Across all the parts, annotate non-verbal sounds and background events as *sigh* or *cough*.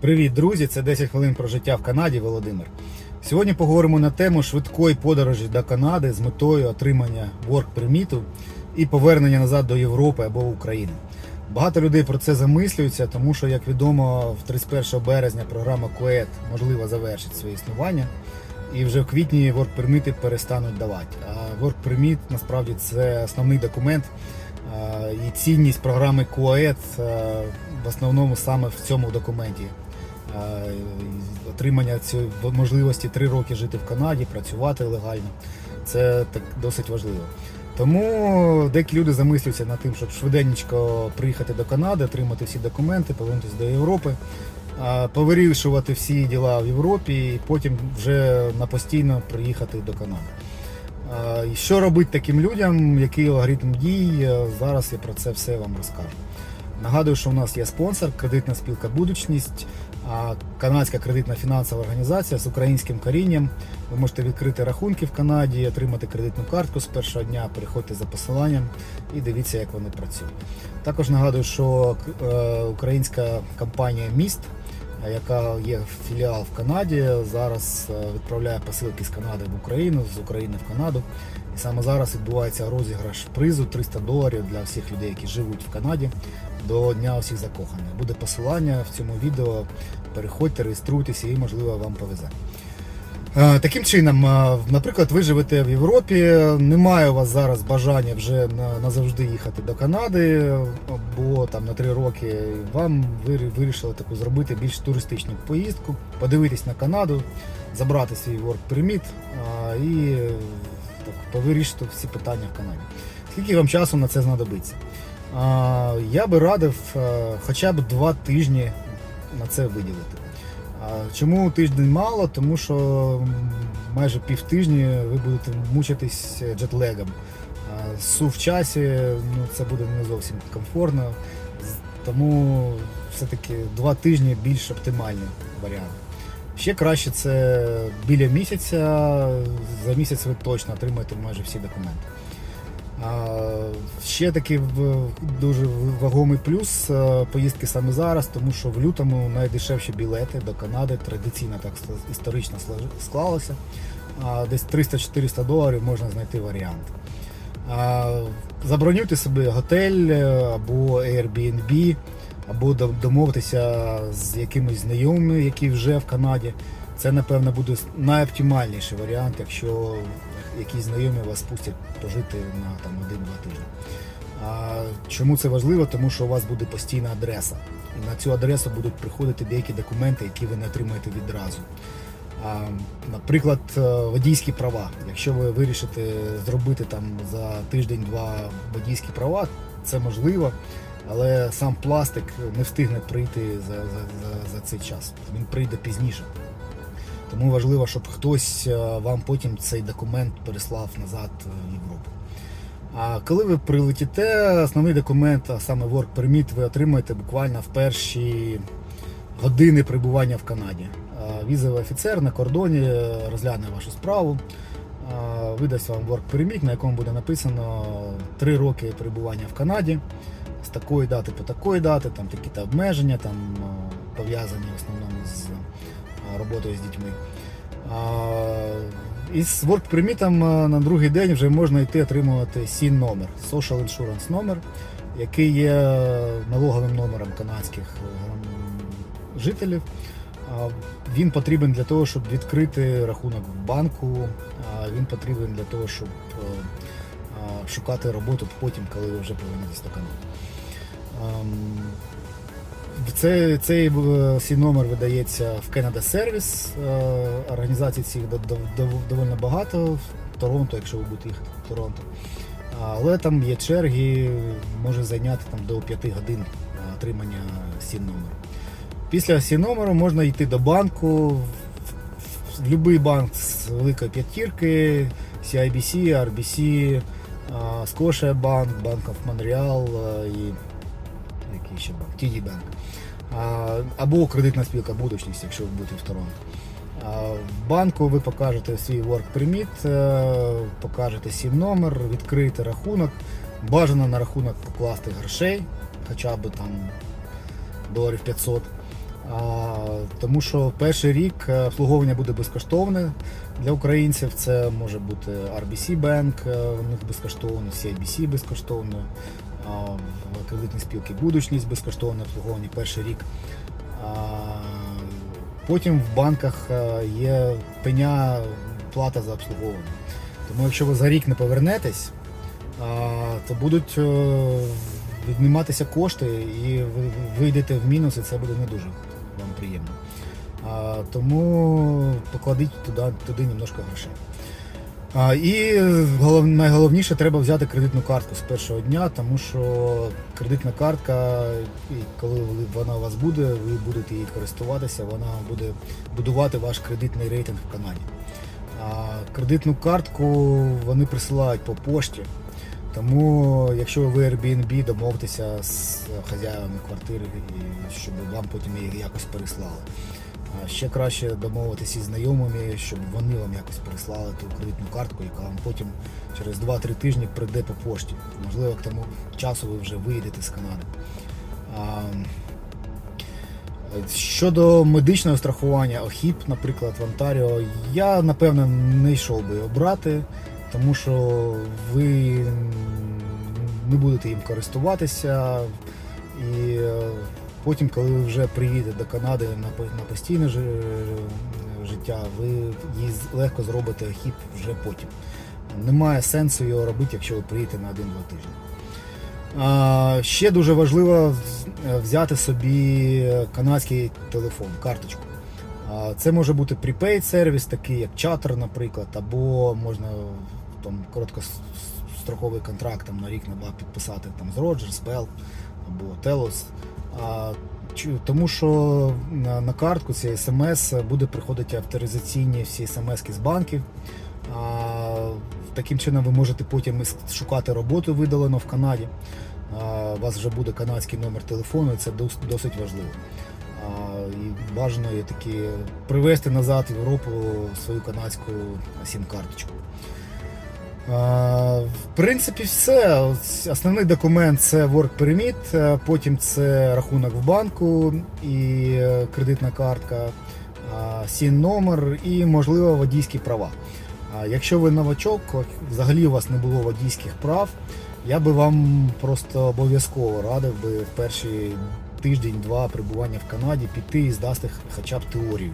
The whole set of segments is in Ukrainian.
Привіт, друзі! Це 10 хвилин про життя в Канаді. Володимир. Сьогодні поговоримо на тему швидкої подорожі до Канади з метою отримання перміту і повернення назад до Європи або України. Багато людей про це замислюються, тому що, як відомо, в 31 березня програма КУЕТ можливо завершить своє існування. І вже в квітні work перміти перестануть давати. А permit насправді це основний документ і цінність програми КУЕТ в основному саме в цьому документі. І Отримання цієї можливості три роки жити в Канаді, працювати легально. Це так досить важливо. Тому деякі люди замислюються над тим, щоб швиденько приїхати до Канади, отримати всі документи, повернутися до Європи, повирішувати всі діла в Європі і потім вже на постійно приїхати до Канади. Що робити таким людям, який алгоритм дій, е, зараз я про це все вам розкажу. Нагадую, що у нас є спонсор, кредитна спілка Будучність, канадська кредитна фінансова організація з українським корінням. Ви можете відкрити рахунки в Канаді, отримати кредитну картку з першого дня, переходьте за посиланням і дивіться, як вони працюють. Також нагадую, що е, українська компанія Міст, яка є філіал в Канаді, зараз е, відправляє посилки з Канади в Україну, з України в Канаду. І саме зараз відбувається розіграш призу 300 доларів для всіх людей, які живуть в Канаді до Дня усіх закоханих. Буде посилання в цьому відео. Переходьте, реєструйтеся і, можливо, вам повезе. Е, Таким чином, е, наприклад, ви живете в Європі, немає у вас зараз бажання вже назавжди їхати до Канади, або там на три роки вам ви вирішили таку зробити більш туристичну поїздку, подивитись на Канаду, забрати свій work permit і так, повирішити всі питання в Канаді. Скільки вам часу на це знадобиться? Я би радив е, хоча б два тижні на це виділити. Чому тиждень мало? Тому що майже півтижні ви будете мучитись джетлегом. Су в часі ну, це буде не зовсім комфортно. Тому все-таки два тижні більш оптимальний варіант. Ще краще це біля місяця. За місяць ви точно отримаєте майже всі документи. Ще такий дуже вагомий плюс е, поїздки саме зараз, тому що в лютому найдешевші білети до Канади традиційно так історично склалося. Десь 300-400 доларів можна знайти варіант. Забронюйте собі готель е, або Airbnb, або домовитися з якимись знайомими, які вже в Канаді. Це, напевно, буде найоптимальніший варіант, якщо якісь знайомі вас пустять пожити на там один-два тижні. А чому це важливо? Тому що у вас буде постійна адреса. І на цю адресу будуть приходити деякі документи, які ви не отримаєте відразу. А, наприклад, е, водійські права. Якщо ви вирішите зробити там за тиждень-два водійські права, це можливо, але сам пластик не встигне прийти за, за, за, за цей час. Він прийде пізніше. Тому важливо, щоб хтось е, вам потім цей документ переслав назад в Європу. А коли ви прилетіте, основний документ, а саме Work Permit, ви отримаєте буквально в перші години перебування в Канаді. Візовий офіцер на кордоні е, розгляне вашу справу, видасть вам Work Permit, на якому буде написано 3 роки перебування в Канаді з такої дати по такої дати, там такі-то обмеження, там е, пов'язані а, роботою з дітьми. А, Із work permit на другий день вже можна йти отримувати SIN номер, Social Insurance номер, який є налоговим номером канадських е, жителів. Він потрібен для того, щоб відкрити рахунок в банку. Він потрібен для того, щоб е, шукати роботу потім, коли ви вже повернетесь до Канади. Ем, це, цей сій номер видається в Canada Service. Е, Організацій цих до- до- до- доволі багато в Торонто, якщо ви будете їхати в Торонто. Але там є черги, може зайняти там, до 5 годин е, отримання сін номеру. Після сін номеру можна йти до банку, в, будь-який банк з великої п'ятірки, CIBC, RBC, е, Scotia Bank, Bank of Montreal і який ще банк? TD Bank. Або кредитна спілка будучність, якщо ви будете в Торонто. В банку ви покажете свій work permit, е, покажете сім номер, відкриєте рахунок. Бажано на рахунок покласти грошей, хоча б там доларів 500. А, тому що перший рік е, обслуговування буде безкоштовне для українців. Це може бути RBC Bank, е, у них безкоштовно, CIBC безкоштовно, кредитні спілки будучність безкоштовне обслуговування перший рік. Потім в банках е, є пеня плата за обслуговування. Тому якщо ви за рік не повернетесь, то будуть е, відніматися кошти і ви вийдете в мінус, і це буде не дуже вам приємно. Тому покладіть туди, туди немножко грошей. І голов, найголовніше треба взяти кредитну картку з першого дня, тому що кредитна картка, коли вона у вас буде, ви будете її користуватися, вона буде будувати ваш кредитний рейтинг в Канаді. А кредитну картку вони присилають по пошті. Тому, якщо ви Airbnb, домовтеся з хазяївами квартири, і щоб вам потім її якось переслали. Ще краще домовитися із знайомими, щоб вони вам якось переслали ту кредитну картку, яка вам потім через 2-3 тижні прийде по пошті. Можливо, к тому часу ви вже виїдете з Канади. Щодо медичного страхування ОХІП, наприклад, в Онтаріо, я напевно не йшов би його брати, тому що ви не будете їм користуватися. І е, потім, коли ви вже приїдете до Канади на постійне жи- життя, ви її легко зробите ОХІП вже потім. Немає сенсу його робити, якщо ви приїдете на 1-2 тижні. Ще дуже важливо взяти собі канадський телефон, карточку. Це може бути prepaid сервіс, такий як чатер, наприклад, або можна там короткостроковий контракт там, на рік на два підписати там, з Rogers, Bell або Telos. Тому що на, картку цей смс буде приходити авторизаційні всі смс з банків. Таким чином ви можете потім шукати роботу видалено в Канаді. У вас вже буде канадський номер телефону, і це досить важливо. І бажано є такі привезти назад в Європу свою канадську сім-карточку. В принципі, все. Основний документ це Work Permit, е, потім це рахунок в банку і е, кредитна картка, сін номер і, можливо, водійські права. Якщо ви новачок, взагалі у вас не було водійських прав, я би вам просто обов'язково радив би в перший тиждень-два перебування в Канаді піти і здасти хоча б теорію.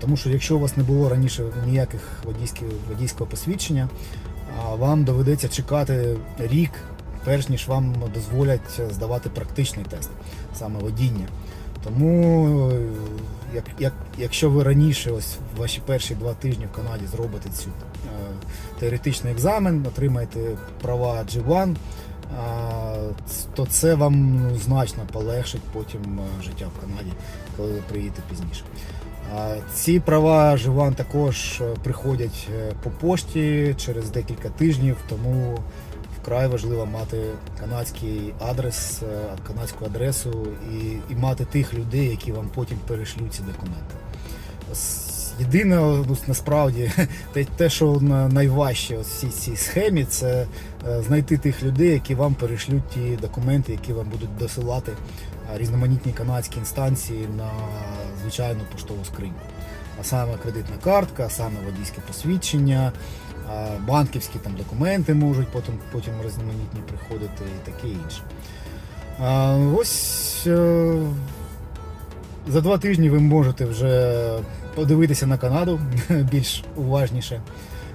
Тому що якщо у вас не було раніше ніяких водійських, водійського посвідчення, вам доведеться чекати рік, перш ніж вам дозволять здавати практичний тест, саме водіння. Тому, як, як, якщо ви раніше, ось ваші перші два тижні в Канаді зробите цю е, теоретичний екзамен, отримаєте права G1, е, то це вам ну, значно полегшить потім е, життя в Канаді, коли ви приїдете пізніше. Ці права Живан також е, приходять е, по пошті через декілька тижнів, тому вкрай важливо мати канадський адрес, е, канадську адресу і, і мати тих людей, які вам потім перешлють ці документи. Єдине, ось насправді, *laughs* те, що найважче ось в цій схемі, це знайти тих людей, які вам перешлють ті документи, які вам будуть досилати різноманітні канадські інстанції на звичайну поштову скриньку. А саме кредитна картка, а саме водійське посвідчення, банківські там документи можуть потім, потім різноманітні приходити і таке інше. Ось е, за два тижні ви можете вже подивитися на Канаду *laughs* більш уважніше.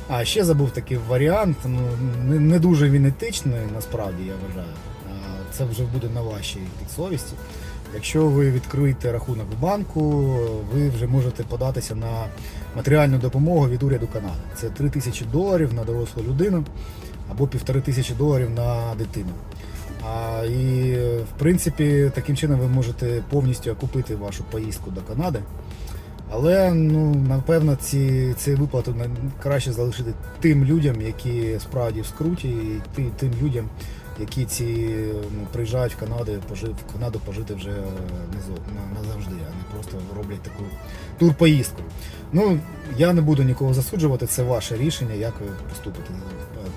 А ще забув такий варіант. Ну не, дуже він етичний, насправді я вважаю. Це вже буде на вашій підсовісті. Якщо ви відкриєте рахунок в банку, ви вже можете податися на матеріальну допомогу від уряду Канади. Це 3 тисячі доларів на дорослу людину або півтори тисячі доларів на дитину. А, і в принципі таким чином ви можете повністю окупити вашу поїздку до Канади. Але ну, напевно ці, ці виплати краще залишити тим людям, які справді в скруті, і ти- тим людям, які ці приїжджають в Канаду, пожи, в Канаду пожити вже назавжди, а не просто роблять таку турпоїздку. Ну, я не буду нікого засуджувати, це ваше рішення, як ви поступите.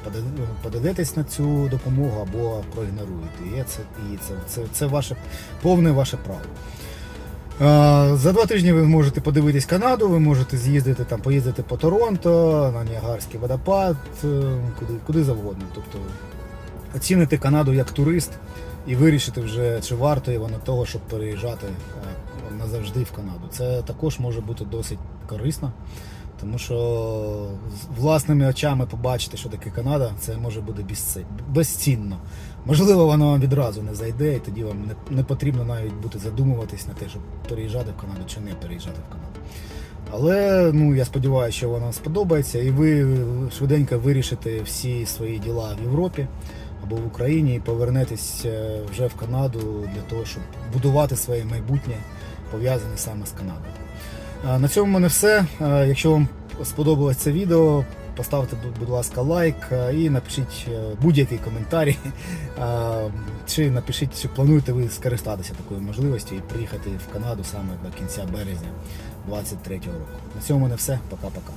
Пода- Подадетесь на цю допомогу або проігноруєте. І це, і це, це, це ваше повне ваше право. За два тижні ви можете подивитись Канаду, ви можете з'їздити там, поїздити по Торонто, на Ніагарський водопад, е, куди, куди завгодно. Тобто оцінити Канаду як турист і вирішити вже, чи варто воно того, щоб переїжджати е, назавжди в Канаду. Це також може бути досить корисно, тому що власними очами побачити, що таке Канада, це може бути безцінно. Можливо, воно вам відразу не зайде, і тоді вам не, не потрібно навіть бути задумуватись на те, щоб переїжджати в Канаду чи не переїжджати в Канаду. Але ну, я сподіваюся, що воно сподобається, і ви швиденько вирішите всі свої діла в Європі або в Україні і повернетесь е, вже в Канаду для того, щоб будувати своє майбутнє, пов'язане саме з Канадою. Е, На цьому в мене все. Е, Якщо вам сподобалось це відео, поставте, будь- ласка, лайк і напишіть будь-який коментарі. Чи напишіть, чи плануєте ви скористатися такою можливістю і приїхати в Канаду саме до кінця березня 2023 року. На цьому в мене все. Пока-пока.